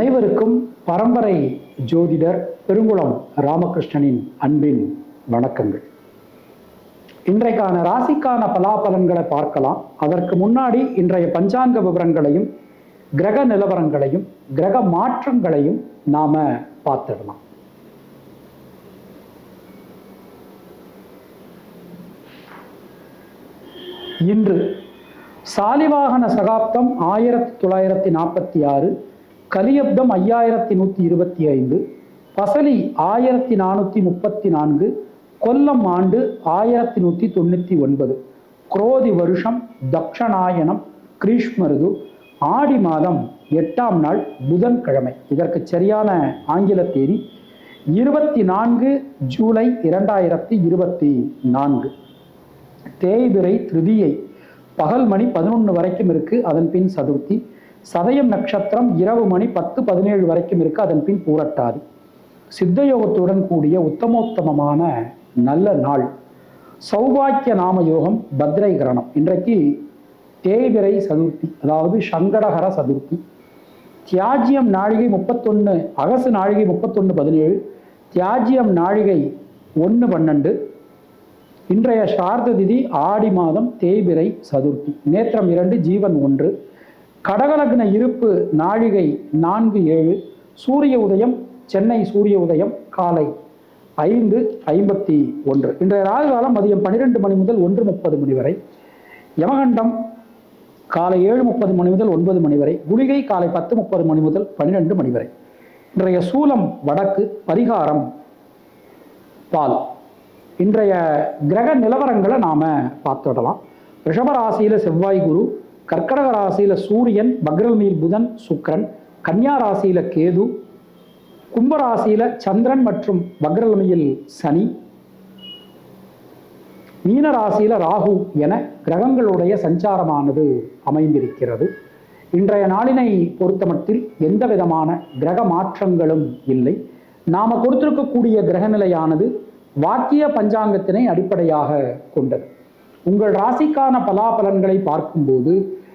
அனைவருக்கும் பரம்பரை ஜோதிடர் பெருங்குளம் ராமகிருஷ்ணனின் அன்பின் வணக்கங்கள். இன்றைக்கான ராசிக்கான பலாபலன்களை பார்க்கலாம். அதற்கு முன்னாடி இன்றைய பஞ்சாங்க விவரங்களையும் கிரக நிலவரங்களையும் கிரக மாற்றங்களையும் நாம பார்த்துடலாம். இன்று சாலிவாகன சகாப்தம் ஆயிரத்தி தொள்ளாயிரத்தி நாற்பத்தி ஆறு கலியப்தம் ஐயாயிரத்தி நூற்றி இருபத்தி ஐந்து பசலி ஆயிரத்தி நானூற்றி முப்பத்தி நான்கு கொல்லம் ஆண்டு ஆயிரத்தி நூற்றி தொண்ணூற்றி ஒன்பது குரோதி வருஷம் தக்ஷநாயனம் கிரீஷ்மருது ஆடி மாதம் எட்டாம் நாள் புதன்கிழமை. இதற்கு சரியான ஆங்கில தேதி இருபத்தி நான்கு ஜூலை இரண்டாயிரத்தி இருபத்தி நான்கு. தேய்பிரை திருதியை பகல் மணி பதினொன்று வரைக்கும் இருக்கு அதன் பின் சதுர்த்தி. சதயம் நட்சத்திரம் இரவு மணி பத்து பதினேழு வரைக்கும் இருக்கு அதன் பின் பூரட்டாது. சித்தயோகத்துடன் கூடிய உத்தமோத்தமமான நல்ல நாள். சௌபாக்கிய நாம யோகம் பத்ரை கிரணம் இன்றைக்கு தேய்பிரை சதுர்த்தி அதாவது சங்கடகர சதுர்த்தி. தியாஜியம் நாழிகை முப்பத்தொன்று அகசு நாழிகை முப்பத்தொன்று பதினேழு தியாஜியம் நாழிகை ஒன்று பன்னெண்டு. இன்றைய சார்த திதி ஆடி மாதம் தேய்பிரை சதுர்த்தி. நேற்றம் இரண்டு ஜீவன் ஒன்று. கடகலக்ன இருப்பு நாழிகை நான்கு ஏழு சூரிய உதயம் சென்னை சூரிய உதயம் காலை ஐந்து ஐம்பத்தி ஒன்று. இன்றைய ராகு காலம் மதியம் பன்னிரெண்டு மணி முதல் ஒன்று முப்பது மணி வரை. யமகண்டம் காலை ஏழு முப்பது மணி முதல் ஒன்பது மணி வரை. குளிகை காலை பத்து முப்பது மணி முதல் பன்னிரெண்டு மணி வரை. இன்றைய சூலம் வடக்கு பரிகாரம் பால். இன்றைய கிரக நிலவரங்களை நாம பார்த்துடலாம். ரிஷபராசியில செவ்வாய் குரு கர்க்கடக ராசியில சூரியன் பக்ரல்மீல் புதன் சுக்கிரன் கன்னியா ராசியில கேது கும்பராசியில் சந்திரன் மற்றும் பக்ரல்மியில் சனி மீன ராசியில் ராகு என கிரகங்களுடைய சஞ்சாரமானது அமைந்திருக்கிறது. இன்றைய நாளினை பொறுத்தமட்டில் எந்த விதமான கிரக மாற்றங்களும் இல்லை. நாம கொடுத்திருக்கக்கூடிய கிரகநிலையானது வாக்கிய பஞ்சாங்கத்தினை அடிப்படையாக கொண்டது. உங்கள் ராசிக்கான பலாபலன்களை பார்க்கும்போது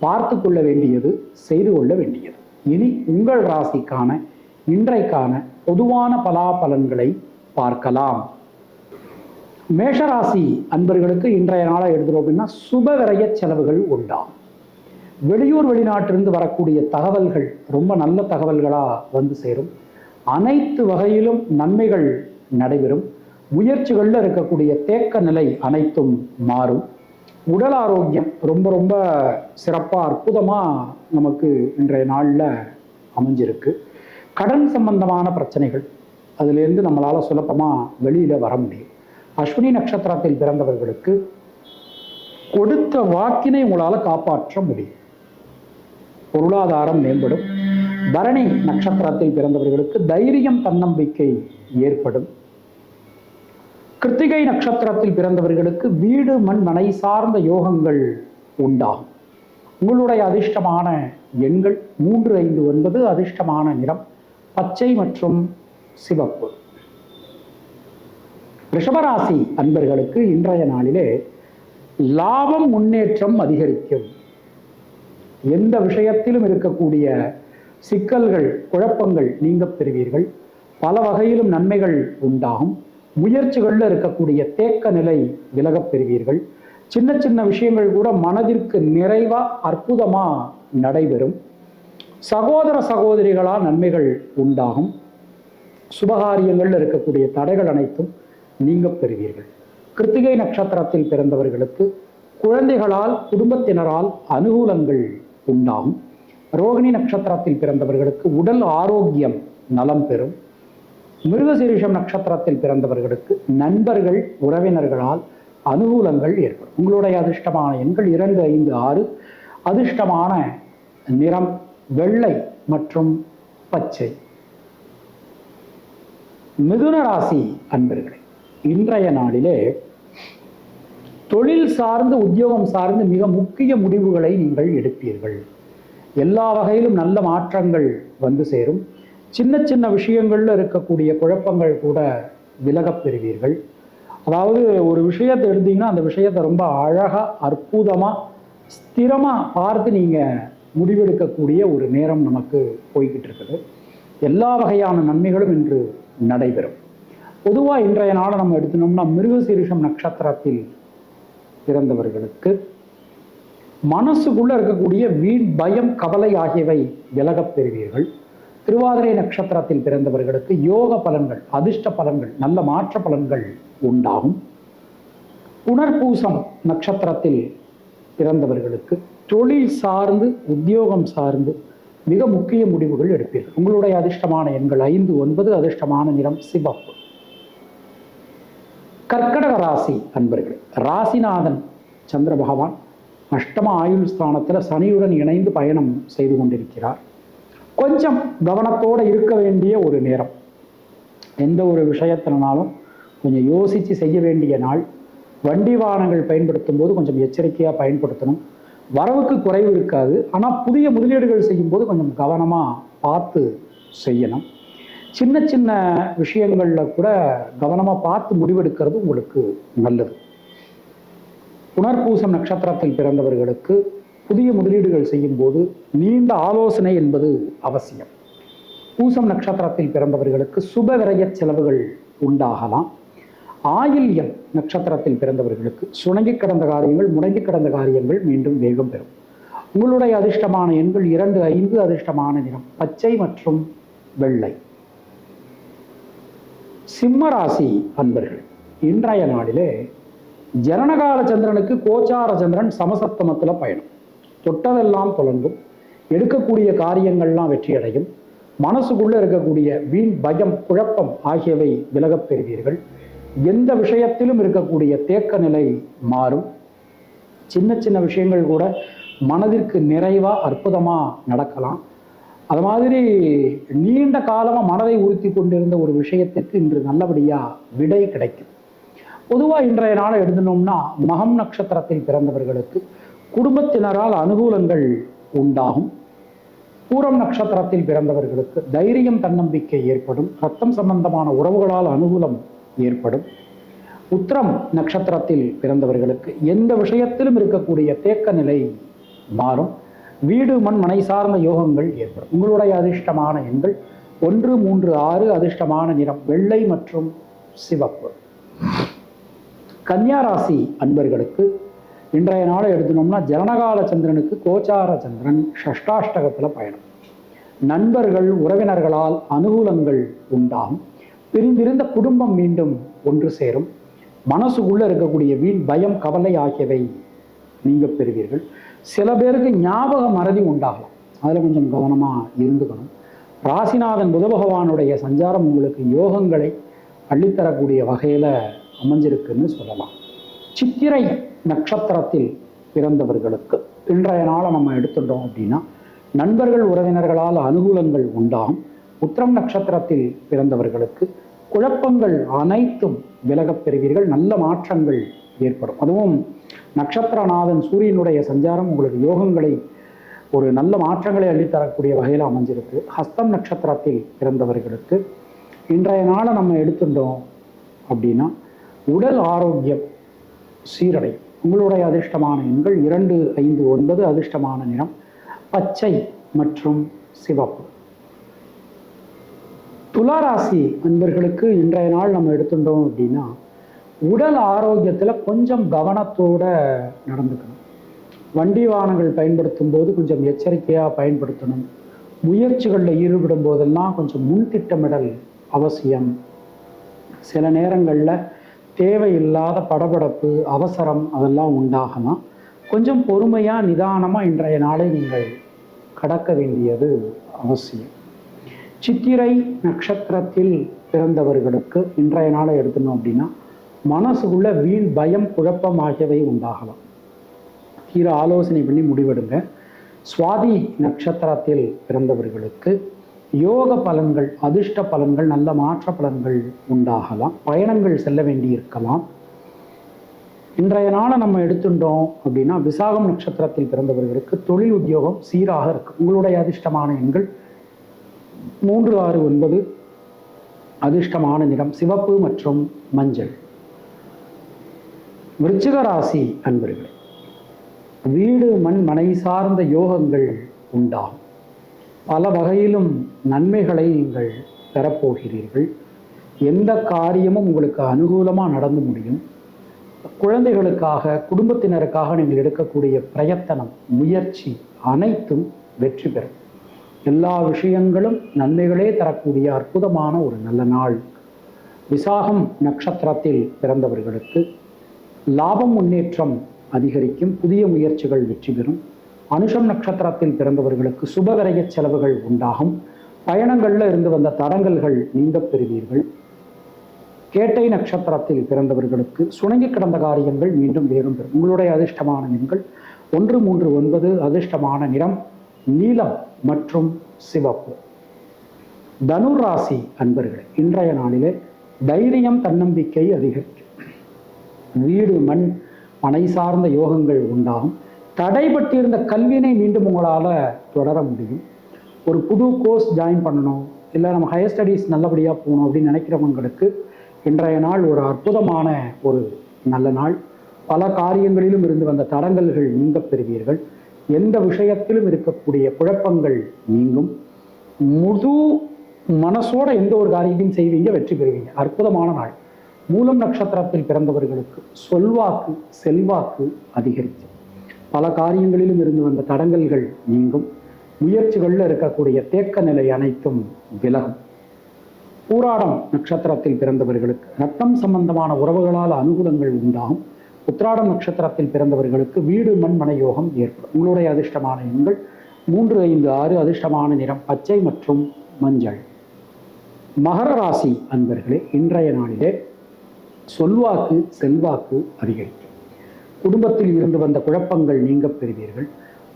பார்த்து கொள்ள வேண்டியது செய்து கொள்ள வேண்டியது. இனி உங்கள் ராசிக்கான இன்றைக்கான பொதுவான பலாபலன்களை பார்க்கலாம். மேஷராசி அன்பர்களுக்கு இன்றைய நாளை எடுத்துரும் அப்படின்னா சுபவிரய செலவுகள் உண்டாம். வெளியூர் வெளிநாட்டிலிருந்து வரக்கூடிய தகவல்கள் ரொம்ப நல்ல தகவல்களாக வந்து சேரும். அனைத்து வகையிலும் நன்மைகள் நடைபெறும். முயற்சிகளில் இருக்கக்கூடிய தேக்க நிலை அனைத்தும் மாறும். உடல் ஆரோக்கியம் ரொம்ப ரொம்ப சிறப்பாக அற்புதமாக நமக்கு இன்றைய நாளில் அமைஞ்சிருக்கு. கடன் சம்பந்தமான பிரச்சனைகள் அதுலேருந்து நம்மளால் சுலபமாக வெளியில் வர முடியும். அஸ்வினி நட்சத்திரத்தில் பிறந்தவர்களுக்கு கொடுத்த வாக்கினை உங்களால் காப்பாற்ற முடியும். பொருளாதாரம் மேம்படும். பரணி நட்சத்திரத்தில் பிறந்தவர்களுக்கு தைரியம் தன்னம்பிக்கை ஏற்படும். கிருத்திகை நட்சத்திரத்தில் பிறந்தவர்களுக்கு வீடு மண் மனை சார்ந்த யோகங்கள் உண்டாகும். உங்களுடைய அதிர்ஷ்டமான எண்கள் மூன்று ஐந்து ஒன்பது அதிர்ஷ்டமான நிறம் பச்சை மற்றும் சிவப்பு. ரிஷபராசி அன்பர்களுக்கு இன்றைய நாளிலே லாபம் முன்னேற்றம் அதிகரிக்கும். எந்த விஷயத்திலும் இருக்கக்கூடிய சிக்கல்கள் குழப்பங்கள் நீங்க பெறுவீர்கள். பல வகையிலும் நன்மைகள் உண்டாகும். முயற்சிகளில் இருக்கக்கூடிய தேக்க நிலை விலகப் பெறுவீர்கள். சின்ன சின்ன விஷயங்கள் கூட மனதிற்கு நிறைவா அற்புதமா நடைபெறும். சகோதர சகோதரிகளால் நன்மைகள் உண்டாகும். சுபகாரியங்களில் இருக்கக்கூடிய தடைகள் அனைத்தும் நீங்க பெறுவீர்கள். கிருத்திகை நட்சத்திரத்தில் பிறந்தவர்களுக்கு குழந்தைகளால் குடும்பத்தினரால் அனுகூலங்கள் உண்டாகும். ரோகிணி நட்சத்திரத்தில் பிறந்தவர்களுக்கு உடல் ஆரோக்கியம் நலம் பெறும். மிருகசீரிஷம் நட்சத்திரத்தில் பிறந்தவர்களுக்கு நண்பர்கள் உறவினர்களால் அனுகூலங்கள் ஏற்படும். உங்களுடைய அதிர்ஷ்டமான எண்கள் இரண்டு ஐந்து ஆறு. அதிர்ஷ்டமான நிறம் வெள்ளை மற்றும் பச்சை. மிதுன ராசி அன்பர்களே இன்றைய நாளிலே தொழில் சார்ந்து உத்தியோகம் சார்ந்து மிக முக்கிய முடிவுகளை நீங்கள் எடுப்பீர்கள். எல்லா வகையிலும் நல்ல மாற்றங்கள் வந்து சேரும். சின்ன சின்ன விஷயங்களில் இருக்கக்கூடிய குழப்பங்கள் கூட விலகப் பெறுவீர்கள். அதாவது ஒரு விஷயத்தை எடுத்தீங்கன்னா அந்த விஷயத்தை ரொம்ப அழகா அற்புதமா ஸ்திரமா பார்த்து நீங்க முடிவெடுக்கக்கூடிய ஒரு நேரம் நமக்கு போய்கிட்டு இருக்குது. எல்லா வகையான நன்மைகளும் இன்று நடைபெறும். பொதுவாக இன்றைய நாளை நம்ம எடுத்துனோம்னா மிருகசீரிஷம் நட்சத்திரத்தில் பிறந்தவர்களுக்கு மனசுக்குள்ள இருக்கக்கூடிய வீண் பயம் கவலை ஆகியவை விலகப் பெறுவீர்கள். திருவாதிரை நட்சத்திரத்தில் பிறந்தவர்களுக்கு யோக பலன்கள் அதிர்ஷ்ட பலன்கள் நல்ல மாற்ற பலன்கள் உண்டாகும். புனர்பூசம் நட்சத்திரத்தில் பிறந்தவர்களுக்கு தொழில் சார்ந்து உத்தியோகம் சார்ந்து மிக முக்கிய முடிவுகள் எடுப்பீர்கள். உங்களுடைய அதிர்ஷ்டமான எண்கள் ஐந்து ஒன்பது அதிர்ஷ்டமான நிறம் சிவப்பு. கர்க்கடக ராசி அன்பர்களே ராசிநாதன் சந்திர பகவான் அஷ்டம ஆயுள் ஸ்தானத்தில் சனியுடன் இணைந்து பயணம் செய்து கொண்டிருக்கிறார். கொஞ்சம் கவனத்தோடு இருக்க வேண்டிய ஒரு நேரம். எந்த ஒரு விஷயத்தினாலும் கொஞ்சம் யோசித்து செய்ய வேண்டிய நாள். வண்டி வாகனங்கள் பயன்படுத்தும் போது கொஞ்சம் எச்சரிக்கையாக பயன்படுத்தணும். வரவுக்கு குறைவு இருக்காது. ஆனால் புதிய முதலீடுகள் செய்யும்போது கொஞ்சம் கவனமாக பார்த்து செய்யணும். சின்ன சின்ன விஷயங்களில் கூட கவனமாக பார்த்து முடிவெடுக்கிறது உங்களுக்கு நல்லது. புனர்பூசம் நட்சத்திரத்தில் பிறந்தவர்களுக்கு புதிய முதலீடுகள் செய்யும்போது நீண்ட ஆலோசனை என்பது அவசியம். பூசம் நட்சத்திரத்தில் பிறந்தவர்களுக்கு சுப விரய செலவுகள் உண்டாகலாம். ஆயில்யம் நட்சத்திரத்தில் பிறந்தவர்களுக்கு சுணங்கி கிடந்த காரியங்கள் முடங்கி கிடந்த காரியங்கள் மீண்டும் வேகம் பெறும். உங்களுடைய அதிர்ஷ்டமான எண்கள் இரண்டு ஐந்து அதிர்ஷ்டமான நிறம் பச்சை மற்றும் வெள்ளை. சிம்ம ராசி அன்பர்கள் இன்றைய நாளிலே ஜனனகால சந்திரனுக்கு கோச்சார சந்திரன் சமசப்தமத்தில் பயணம். தொட்டதெல்லாம் தொடங்கும் எடுக்கக்கூடிய காரியங்கள்லாம் வெற்றியடையும். மனசுக்குள்ள இருக்கக்கூடிய வீண் பயம் குழப்பம் ஆகியவை விலகப் பெறுவீர்கள். எந்த விஷயத்திலும் இருக்கக்கூடிய தேக்க நிலை மாறும். சின்ன சின்ன விஷயங்கள் கூட மனதிற்கு நிறைவா அற்புதமா நடக்கலாம். அது மாதிரி நீண்ட காலமா மனதை உறுத்தி கொண்டிருந்த ஒரு விஷயத்திற்கு இன்று நல்லபடியா விடை கிடைக்கும். பொதுவாக இன்றைய நாளை எழுதினோம்னா மகம் நட்சத்திரத்தில் பிறந்தவர்களுக்கு குடும்பத்தினரால் அனுகூலங்கள் உண்டாகும். பூரம் நட்சத்திரத்தில் பிறந்தவர்களுக்கு தைரியம் தன்னம்பிக்கை ஏற்படும். ரத்தம் சம்பந்தமான உறவுகளால் அனுகூலம் ஏற்படும். உத்திரம் நட்சத்திரத்தில் பிறந்தவர்களுக்கு எந்த விஷயத்திலும் இருக்கக்கூடிய தேக்க நிலை மாறும். வீடு மண் மனை சார்ந்த யோகங்கள் ஏற்படும். உங்களுடைய அதிர்ஷ்டமான எண்கள் ஒன்று மூன்று ஆறு அதிர்ஷ்டமான நிறம் வெள்ளை மற்றும் சிவப்பு. கன்னியாராசி அன்பர்களுக்கு இன்றைய நாளை எடுத்துனோம்னா ஜனனகால சந்திரனுக்கு கோச்சார சந்திரன் ஷஷ்டாஷ்டகத்தில் பயணம். நண்பர்கள் உறவினர்களால் அனுகூலங்கள் உண்டாகும். பிரிந்திருந்த குடும்பம் மீண்டும் ஒன்று சேரும். மனசுக்குள்ளே இருக்கக்கூடிய வீண் பயம் கவலை ஆகியவை நீங்க பெறுவீர்கள். சில பேருக்கு ஞாபக மறதி உண்டாகலாம். அதில் கொஞ்சம் கவனமாக இருந்துக்கணும். ராசிநாதன் புத பகவானுடைய சஞ்சாரம் உங்களுக்கு யோகங்களை அள்ளித்தரக்கூடிய வகையில் அமைஞ்சிருக்குன்னு சொல்லலாம். சித்திரை நட்சத்திரத்தில் பிறந்தவர்களுக்கு. இன்றைய நாளை நம்ம எடுத்துட்டோம் அப்படின்னா நண்பர்கள் உறவினர்களால் அனுகூலங்கள் உண்டாகும். உத்திரம் நட்சத்திரத்தில் பிறந்தவர்களுக்கு குழப்பங்கள் அனைத்தும் விலகப் பெறுவீர்கள். நல்ல மாற்றங்கள் ஏற்படும். அதுவும் நட்சத்திரநாதன் சூரியனுடைய சஞ்சாரம் உங்களுக்கு யோகங்களை ஒரு நல்ல மாற்றங்களை அள்ளித்தரக்கூடிய வகையில் அமைஞ்சிருக்கு. ஹஸ்தம் நட்சத்திரத்தில் பிறந்தவர்களுக்கு இன்றைய நாளை நம்ம எடுத்துட்டோம் அப்படின்னா உடல் ஆரோக்கியம் சீரடையும். உங்களுடைய அதிர்ஷ்டமான எண்கள் இரண்டு ஐந்து ஒன்பது அதிர்ஷ்டமான நிறம் பச்சை மற்றும் சிவப்பு. துளாராசி அன்பர்களுக்கு இன்றைய நாள் நம்ம எடுத்துட்டோம் அப்படின்னா உடல் ஆரோக்கியத்தில் கொஞ்சம் கவனத்தோட நடந்துக்கணும். வண்டி வாகனங்கள் பயன்படுத்தும் போது கொஞ்சம் எச்சரிக்கையாக பயன்படுத்தணும். முயற்சிகளில் ஈடுபடும் போதெல்லாம் கொஞ்சம் முன் திட்டமிடல் அவசியம். சில நேரங்களில் தேவையில்லாத படபடப்பு அவசரம் அதெல்லாம் உண்டாகலாம் கொஞ்சம் பொறுமையாக நிதானமாக இன்றைய நாளை நீங்கள் கடக்க வேண்டியது அவசியம். சித்திரை நட்சத்திரத்தில் பிறந்தவர்களுக்கு இன்றைய நாளை எடுக்கணும் அப்படின்னா மனசுக்குள்ள வீண் பயம் குழப்பம் ஆகியவை உண்டாகலாம். தீர ஆலோசனை பண்ணி முடிவெடுங்க. சுவாதி நட்சத்திரத்தில் பிறந்தவர்களுக்கு யோக பலன்கள் அதிர்ஷ்ட பலன்கள் நல்ல மாற்ற பலன்கள் உண்டாகலாம். பயணங்கள் செல்ல வேண்டி இருக்கலாம். இன்றைய நாளை நம்ம எடுத்துட்டோம் அப்படின்னா விசாகம் நட்சத்திரத்தில் பிறந்தவர்களுக்கு தொழில் உத்தியோகம் சீராக இருக்கு. உங்களுடைய அதிர்ஷ்டமான எண்கள் மூன்று ஆறு ஒன்பது அதிர்ஷ்டமான நிறம் சிவப்பு மற்றும் மஞ்சள். விருச்சிக ராசி அன்பர்களே வீடு மண் மனை சார்ந்த யோகங்கள் உண்டாகும். பல வகையிலும் நன்மைகளை நீங்கள் பெறப்போகிறீர்கள். எந்த காரியமும் உங்களுக்கு அனுகூலமாக நடந்து முடியும். குழந்தைகளுக்காக குடும்பத்தினருக்காக நீங்கள் எடுக்கக்கூடிய பிரயத்தனம் முயற்சி அனைத்தும் வெற்றி பெறும். எல்லா விஷயங்களும் நன்மைகளே தரக்கூடிய அற்புதமான ஒரு நல்ல நாள். விசாகம் நட்சத்திரத்தில் பிறந்தவர்களுக்கு லாபம் முன்னேற்றம் அதிகரிக்கும் புதிய முயற்சிகள் வெற்றி பெறும். அனுஷம் நட்சத்திரத்தில் பிறந்தவர்களுக்கு சுபகரைய செலவுகள் உண்டாகும். பயணங்கள்ல இருந்து வந்த தடங்கல்கள் நீங்கப் பெறுவீர்கள். கேட்டை நட்சத்திரத்தில் பிறந்தவர்களுக்கு சுணங்கி கிடந்த காரியங்கள் மீண்டும் வேறும் பெறும். உங்களுடைய அதிர்ஷ்டமான எண்கள் ஒன்று மூன்று ஒன்பது அதிர்ஷ்டமான நிறம் நீலம் மற்றும் சிவப்பு. தனுர் ராசி அன்பர்களே இன்றைய நாளிலே தைரியம் தன்னம்பிக்கை அதிகரிக்கும். வீடு மண் மனை சார்ந்த யோகங்கள் உண்டாகும். தடைபட்டிருந்த கல்வியினை மீண்டும் உங்களால் தொடர முடியும். ஒரு புது கோர்ஸ் ஜாயின் பண்ணணும் இல்லை நம்ம ஹையர் ஸ்டடீஸ் நல்லபடியாக போகணும் அப்படின்னு நினைக்கிறவங்களுக்கு இன்றைய நாள் ஒரு அற்புதமான ஒரு நல்ல நாள். பல காரியங்களிலும் இருந்து வந்த தடங்கல்கள் நீங்கப் பெறுவீர்கள். எந்த விஷயத்திலும் இருக்கக்கூடிய குழப்பங்கள் நீங்கும். முழு மனசோட எந்த ஒரு காரியத்தையும் செய்வீங்க வெற்றி பெறுவீங்க. அற்புதமான நாள். மூலம் நட்சத்திரத்தில் பிறந்தவர்களுக்கு சொல்வாக்கு செல்வாக்கு அதிகரிக்கும். பல காரியங்களிலும் இருந்து வந்த தடங்கல்கள் நீங்கும். முயற்சிகளில் இருக்கக்கூடிய தேக்க நிலை அனைத்தும் விலகும். பூராடம் நட்சத்திரத்தில் பிறந்தவர்களுக்கு ரத்தம் சம்பந்தமான உறவுகளால் அனுகூலங்கள் உண்டாகும். உத்ராடம் நட்சத்திரத்தில் பிறந்தவர்களுக்கு வீடு மண் மனையோகம் ஏற்படும். உங்களுடைய அதிர்ஷ்டமான எண்கள் மூன்று ஐந்து ஆறு அதிர்ஷ்டமான நிறம் பச்சை மற்றும் மஞ்சள். மகர ராசி அன்பர்களே இன்றைய நாளிலே சொல்வாக்கு செல்வாக்கு அதிகரிக்கும். குடும்பத்தில் இருந்து வந்த குழப்பங்கள் நீங்கப் பெறுவீர்கள்.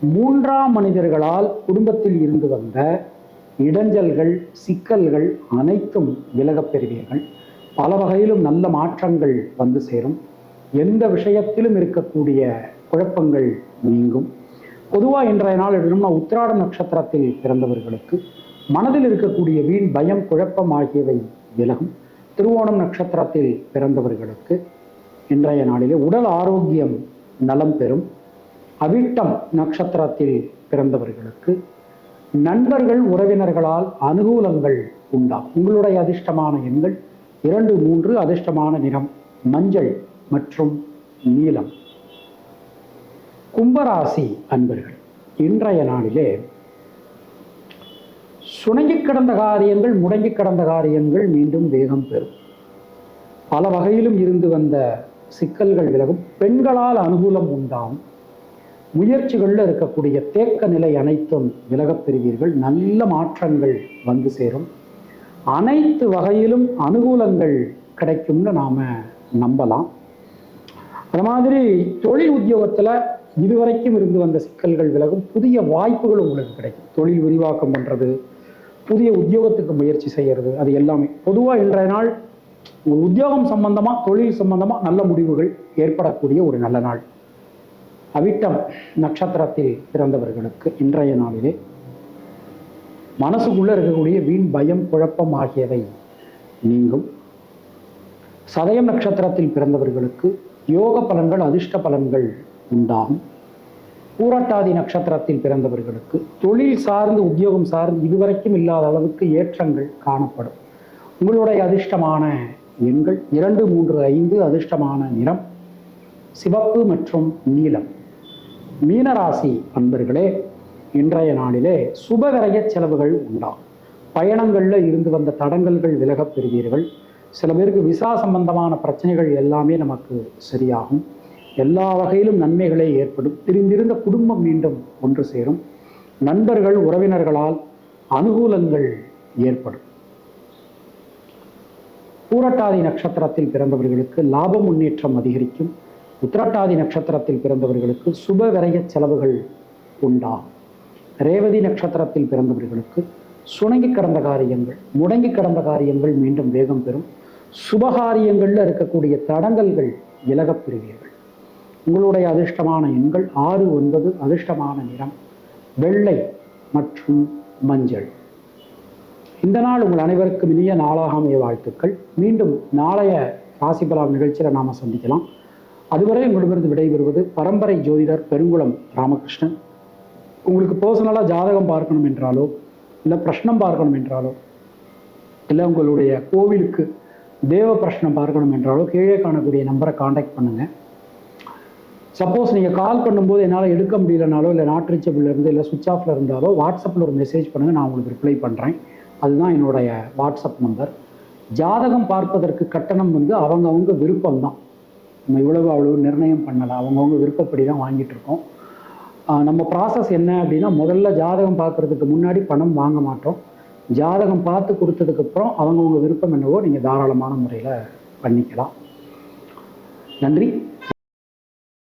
மூன்றாம் மனிதர்களால் குடும்பத்தில் இருந்து வந்த இடைஞ்சல்கள் சிக்கல்கள் அனைத்தும் விலகப் பெறுவீர்கள். பல வகையிலும் நல்ல மாற்றங்கள் வந்து சேரும். எந்த விஷயத்திலும் இருக்கக்கூடிய குழப்பங்கள் நீங்கும். பொதுவாக இன்றைய நாள் எடுக்கணும்னா உத்திராட நட்சத்திரத்தில் பிறந்தவர்களுக்கு மனதில் இருக்கக்கூடிய வீண் பயம் குழப்பம் ஆகியவை விலகும். திருவோணம் நட்சத்திரத்தில் பிறந்தவர்களுக்கு இன்றைய நாளிலே உடல் ஆரோக்கியம் நலம் பெறும். அவிட்டம் நட்சத்திரத்தில் பிறந்தவர்களுக்கு நண்பர்கள் உறவினர்களால் அனுகூலங்கள் உண்டாகும். உங்களுடைய அதிர்ஷ்டமான எண்கள் இரண்டு மூன்று அதிர்ஷ்டமான நிறம் மஞ்சள் மற்றும் நீலம். கும்பராசி அன்பர்கள் இன்றைய நாளிலே சுணங்கி கிடந்த காரியங்கள் முடங்கி கிடந்த காரியங்கள் மீண்டும் வேகம் பெறும். பல வகையிலும் இருந்து வந்த சிக்கல்கள் விலகும். பெண்களால் அனுகூலம் உண்டாகும். முயற்சிகளில் இருக்கக்கூடிய தேக்க நிலை அனைத்தும் விலகப் பெறுவீர்கள். நல்ல மாற்றங்கள் வந்து சேரும். அனைத்து வகையிலும் அனுகூலங்கள் கிடைக்கும்னு நாம் நம்பலாம். அது மாதிரி தொழில் உத்தியோகத்தில் இதுவரைக்கும் இருந்து வந்த சிக்கல்கள் விலகும். புதிய வாய்ப்புகள் உங்களுக்கு கிடைக்கும். தொழில் விரிவாக்கம் பண்ணுறது புதிய உத்தியோகத்துக்கு முயற்சி செய்கிறது அது எல்லாமே. பொதுவாக இன்றைய நாள் உத்தியோகம் சம்பந்தமாக தொழில் சம்பந்தமாக நல்ல முடிவுகள் ஏற்படக்கூடிய ஒரு நல்ல நாள். அவிட்டம் நட்சத்திரத்தில் பிறந்தவர்களுக்கு இன்றைய நாளிலே மனசுக்குள்ளே இருக்கக்கூடிய வீண் பயம் குழப்பம் ஆகியவை நீங்கும். சதயம் நட்சத்திரத்தில் பிறந்தவர்களுக்கு யோக பலன்கள் அதிர்ஷ்ட பலன்கள் உண்டாகும். பூரட்டாதி நட்சத்திரத்தில் பிறந்தவர்களுக்கு தொழில் சார்ந்து உத்தியோகம் சார்ந்து இதுவரைக்கும் இல்லாத அளவுக்கு ஏற்றங்கள் காணப்படும். உங்களுடைய அதிர்ஷ்டமான எண்கள் இரண்டு மூன்று ஐந்து அதிர்ஷ்டமான நிறம் சிவப்பு மற்றும் நீலம். மீனராசி அன்பர்களே இன்றைய நாளிலே சுபகரைய செலவுகள் உண்டாகும் பயணங்களில் இருந்து வந்த தடங்கல்கள் விலகப் பெறுவீர்கள். சில பேருக்கு விசா சம்பந்தமான பிரச்சனைகள் எல்லாமே நமக்கு சரியாகும். எல்லா வகையிலும் நன்மைகளே ஏற்படும். பிரிந்திருந்த குடும்பம் மீண்டும் ஒன்று சேரும். நண்பர்கள் உறவினர்களால் அனுகூலங்கள் ஏற்படும். பூரட்டாதி நட்சத்திரத்தில் பிறந்தவர்களுக்கு லாப முன்னேற்றம் அதிகரிக்கும். உத்திரட்டாதி நட்சத்திரத்தில் பிறந்தவர்களுக்கு சுப விரய செலவுகள் உண்டா? ரேவதி நட்சத்திரத்தில் பிறந்தவர்களுக்கு சுணங்கி கடந்த காரியங்கள் முடங்கி கடந்த காரியங்கள் மீண்டும் வேகம் பெறும். சுபகாரியங்களில் இருக்கக்கூடிய தடங்கல்கள் விலகப் பெறுவீர்கள். உங்களுடைய அதிர்ஷ்டமான எண்கள் ஆறு ஒன்பது அதிர்ஷ்டமான நிறம் வெள்ளை மற்றும் மஞ்சள். இந்த நாள் உங்கள் அனைவருக்கும் இனிய நாளாக அமைய வாழ்த்துக்கள். மீண்டும் நாளைய ராசிபலா நிகழ்ச்சியில் நாம் சந்திக்கலாம். அதுவரை உங்களிடமிருந்து விடைபெறுவது பரம்பரை ஜோதிடர் பெருங்குளம் ராமகிருஷ்ணன். உங்களுக்கு பர்சனலாக ஜாதகம் பார்க்கணும் என்றாலோ இல்லை பிரஷ்னம் பார்க்கணும் என்றாலோ இல்லை உங்களுடைய கோவிலுக்கு தேவ பிரஷ்னம் பார்க்கணும் என்றாலோ கீழே காணக்கூடிய நம்பரை காண்டாக்ட் பண்ணுங்கள் சப்போஸ் நீங்கள் கால் பண்ணும்போது என்னால் எடுக்க முடியலனாலோ இல்லை நாட் ரீச்சபிள் இருந்து இல்லை சுவிச் ஆஃபில் இருந்தாலோ வாட்ஸ்அப்பில் ஒரு மெசேஜ் பண்ணுங்கள் நான் உங்களுக்கு ரிப்ளை பண்ணுறேன் அதுதான் என்னுடைய வாட்ஸ்அப் நம்பர் ஜாதகம் பார்ப்பதற்கு கட்டணம் வந்து அவங்கவுங்க விருப்பம் தான் நம்ம இவ்வளவு அவ்வளவு நிர்ணயம் பண்ணலை. அவங்கவுங்க விருப்பப்படி தான் வாங்கிட்டு இருக்கோம். நம்ம ப்ராசஸ் என்ன அப்படின்னா முதல்ல ஜாதகம் பார்க்கறதுக்கு முன்னாடி பணம் வாங்க மாட்டோம். ஜாதகம் பார்த்து கொடுத்ததுக்கப்புறம் அவங்கவுங்க விருப்பம் என்னவோ நீங்கள் தாராளமான முறையில் பண்ணிக்கலாம். நன்றி.